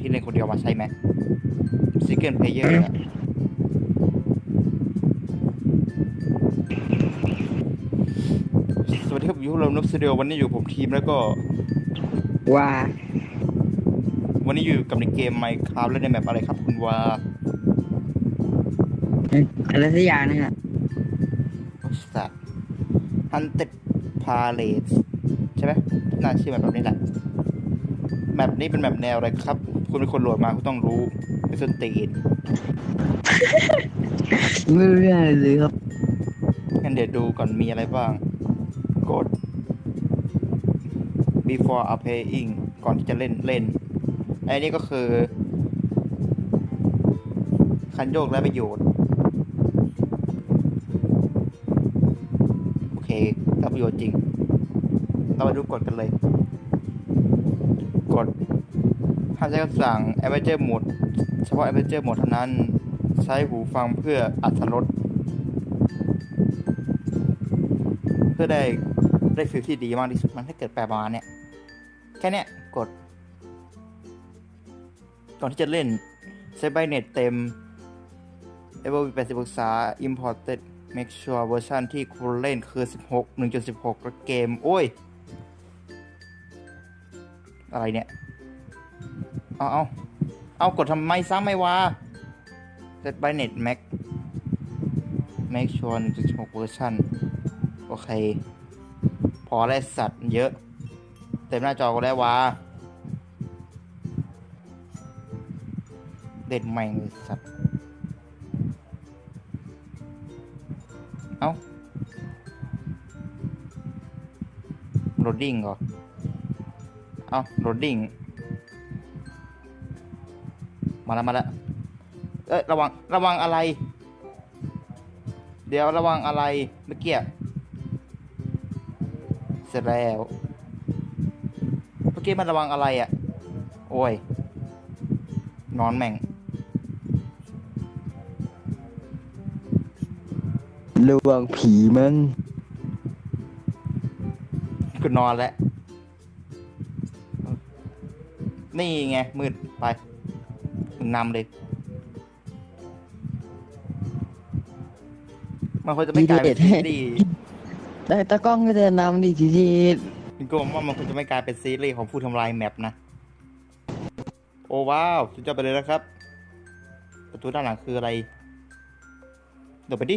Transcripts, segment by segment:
ที่เล่นคนเดียวมาใช่ไหมซิงเกิลเพลเยอร์เนี่ยสวัสดีครับอยู่กับเรานุกสตูดิโอวันนี้อยู่ผมทีมแล้วก็ ว่า วันนี้อยู่กับในเกม Minecraft และในแมปอะไรครับ คุณวาอะไรสักอย่างนะฮะสัตว์ Hunted Palace ใช่ไหมน่าชื่อแมปแบบนี้แหละแมปนี้เป็นแมปแนวอะไรครับ คุณเป็นคนโหลดมาคุณต้องรู้ไม่สนตีนไม่รู้เรื่องอะไรเลยครับงั้นเดี๋ยวดูก่อนมีอะไรบ้าง กด before a playing ก่อนที่จะเล่นเล่นไอ้นี่ก็คือ คันโยกและประโยชน์ โอเคแล้วประโยชน์จริง เรามาดูกดกันเลย กดห้ามใช้คำสั่ง Adventure Mode เฉพาะ Adventure Mode เท่านั้น ใช้หูฟังเพื่ออัตรสเพื่อได้ได้ฟิลที่ดีมากที่สุดมันถ้าเกิดแปลประมาณเนี้ยแค่เนี้ยกด ก่อนที่จะเล่นใช้ไบเน็ตเต็ม a v e 80องศา imported make sure เวอร์ชันที่คุณเล่นคือ 16 1.16แล้วเกม โอ้ย อะไรเนี่ย เอาเอาเอากดทำไมซ้ำไม่วะ set by net max make sure 1.16เวอร์ชันโอเค พอแล้วสัตว์เยอะ เต็มหน้าจอก็แล้ววะเด็ดใหม่เลยสัตว์เอาโหลดดิ้งเหรอ เอาโหลดดิ้ง มาแล้วมาแล้วเอ้ยระวังระวังอะไร เดี๋ยวระวังอะไรเมื่อกี้เสร็จแล้วเมื่อกี้มันระวังอะไรอะ่ะ โอ้ยนอนแม่งระวังผีมั้งกูนอนแล้ว นี่ไงมืดไป มึงนำเลย มันควรจะไม่กลายเป็นซีรีส์แต่ตากล้องก็จะนำดิทีทีพี่โกมว่ามันควรจะไม่กลายเป็นซีรีส์ของผู้ทำลายแมปนะ โอ้ว้าวสุดยอดไปเลยนะครับ ประตูด้านหลังคืออะไรเดี๋ยวไปดิ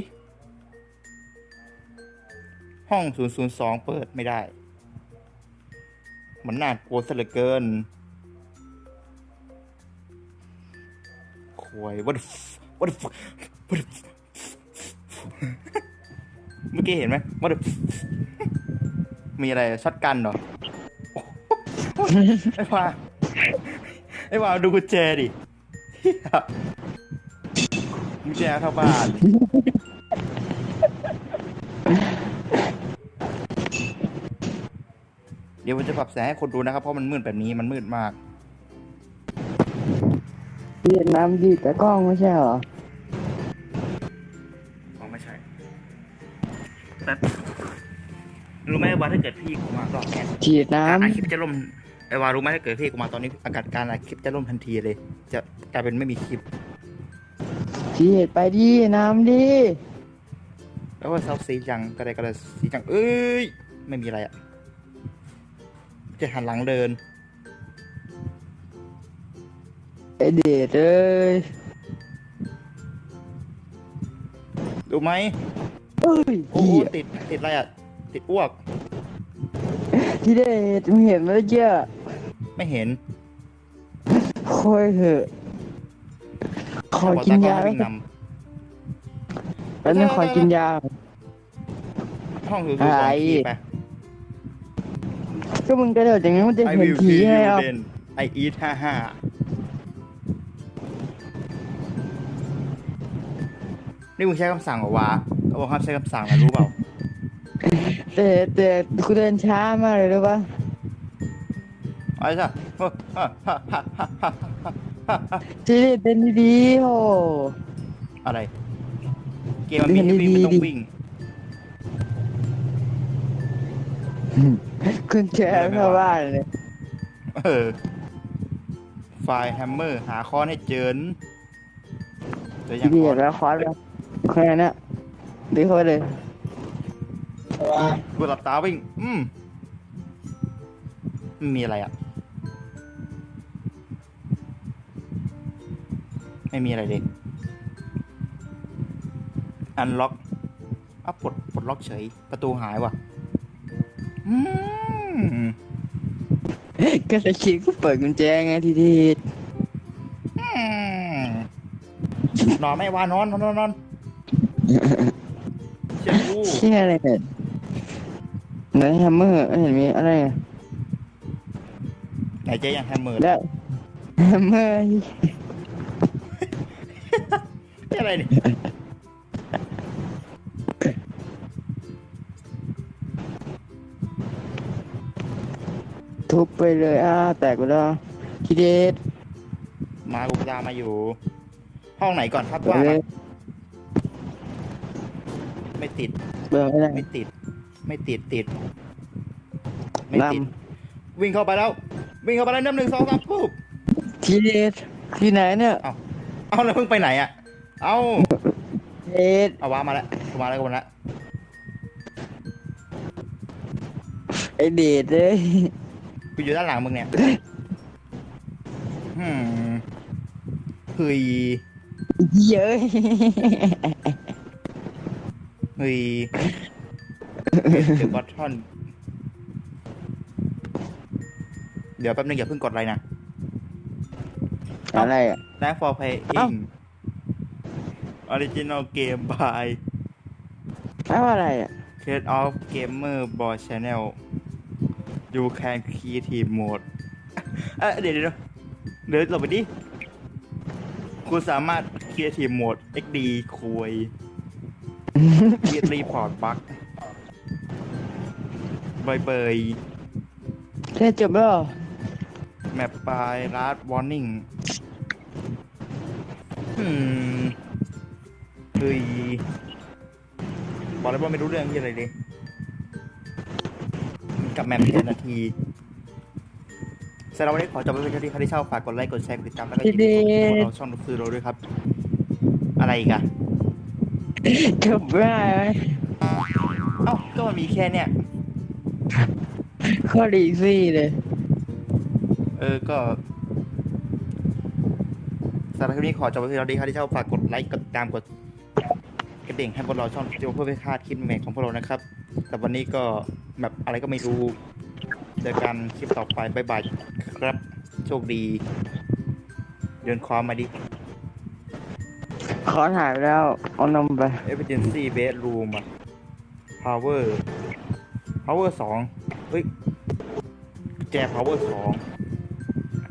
ห้อง 002 เปิดไม่ได้ มันน่ากลัวซะเหลือเกิน วย what the what the what the เมื่อกี้เห็นไหม what the มีอะไรช็อตกันเหรอไอ้ว่าไอ้ว่าดูกุญแจดิเหี้ยกุญแจเข้าบ้านเดี๋ยวผมจะปรับแสงให้คนดูนะครับ เพราะมันมืดแบบนี้มันมืดมาก เวียดนามดิตากล้องไม่ใช่เหรอ อ๋อไม่ใช่แต่รู้ไหมว่าถ้าเกิดพี่กูมาตอนเนี้ยฉีดน้การอัดคลิปจะล่มไอ้วารู้ไหมถ้าเกิดพี่กูมาตอนนี้อากาศการอัดคลิปจะล่มทันทีเลย จะกลายเป็นไม่มีคลิปำฉีดไปดิน้ำดิแล้วว่าเซาซีจังกระไดกระไดซีจังเอ้ยไม่มีอะไรอะจะหันหลังเดิน ไอเดดเอ้ยดูไหมเอ้ยโอ้โหเหี้ยติดติดอะไรอะติดอ้วก ที่เดดมึงเห็นไหมเจ้าไม่เห็นคอยเหอะ ขอกินยาวิ่งนแล้วนึงขอกินยาำห้องคืออะคือไรของพี่ไป ก็มึงกระโดดอย่างนี้มันจะ I เห็น will ผี kill ไง you อะ then I eat ห้าห้า นี่มึงใช้คำสั่งเหรอวะเขาบอกห้ามใช้คำสั่งนะรู้เปล่า แต่แต่กูเดินช้ามากเลยรู้ปะอะไรจ้ะที่เดดเป็นดีๆโห อะไร เกมมันมีให้วิ่งไม่ต้องวิ่ง คุณแชร์เข้าบ้านเลยเออ ไฟล์แฮมเมอร์ หาค้อนให้เจอนะเจอยัที่งเดีค้ยอดนแล้วคอร์สแล้ว แค่นั้นดีเข้าไปเลยกูหลับตาวิ่ง อืมไม่มีอะไรอะ ไม่มีอะไรเลยอันล็อกอะปลดปลดล็อกเฉย ประตูหายว่ะอืมก็จะคิดก็เปิดกุญแจไงทีเดียดอืมนอนไม่ว่านอนนอนนอนนอน เชื่อกูเชี่ยอะไรเนี่ยไหนแฮมเมอร์เห็นมีอะไรอะไหนเจ๊ยังแฮมเมอร์แล้วแฮมเมอร์อะไรเนี่ยทุบไปเลยอ้าแตกไปแล้วทีเด็ดมากูตามมาอยู่ ห้องไหนก่อนครับเอว่ามาอ ไม่ติด เบิร์ไม่ได้ ไม่ติด ไม่ติดติด ไม่ลติดวิ่งเข้าไปแล้ว วิ่งเข้าไปแล้วน้ำหนึ่งสองสามปุ๊บำทีเด็ดที่ไหนเนี่ยเอาแล้วเพิ่งไปไหนอะ เอาเด็ดเอาว้ามาแล้วกูมาแล้วกูมาแล้วไอเด็ดเลยกูอยู่ด้านหลังมึงเนี่ยหืมเฮ้ยเย้ยเฮ้ยเดี๋ยวบัตทอน เดี๋ยวแป๊บนึงอย่าเพิ่งกดอะไรนะอะไรอะ Thank for playing Original Game by แปลว่าอะไรอะ Create of Gamer Boy Channel You can creative mode เอ้ยเดี๋ยวเดี๋ยวเดี๋ยวหลบไปดิ คุณสามารถ creative mode XD คุย create report bug เบยเบยเล่นจบแล้วเหรอแมปปลาย last warning อืมเฮ้ยบอกเลยว่าไม่รู้เรื่องที่อะไรเลยกับแมปเจ็ดนาทีสำหรับวันนี้ขอจบไปเพียงเท่านี้ใครที่ชอบฝากกดไลค์ กดแชร์ กดติดตาม แล้วก็ยินดีกับเราช่องดูคือเราด้วยครับ อะไรอีกอะ จบไม่ได้ไหมเอ้าก็มันมีแค่เนี้ยข้อดีซี่เลย เออก็สำหรับคลิปนี้ขอจบไปเพียงเท่านี้ใครที่ชอบฝากกดไลค์กดติดตามกดกระดิ่งให้พวกเราช่องจะเพื่อไม่พลาดคลิปใหม่ๆของพวกเรานะครับ แต่วันนี้ก็แบบอะไรก็ไม่รู้เจอกันคลิปต่อไปบ๊ายบายครับ โชคดี เดินความมาดิ ขอนหายไปแล้ว เอานมไป emergency bedroom อะ power power สองเฮ้ยแจ power สอง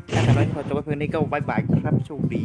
แต่ตอนนี้ขอจบไปเพียงนี้ก็บายบายครับโชคดี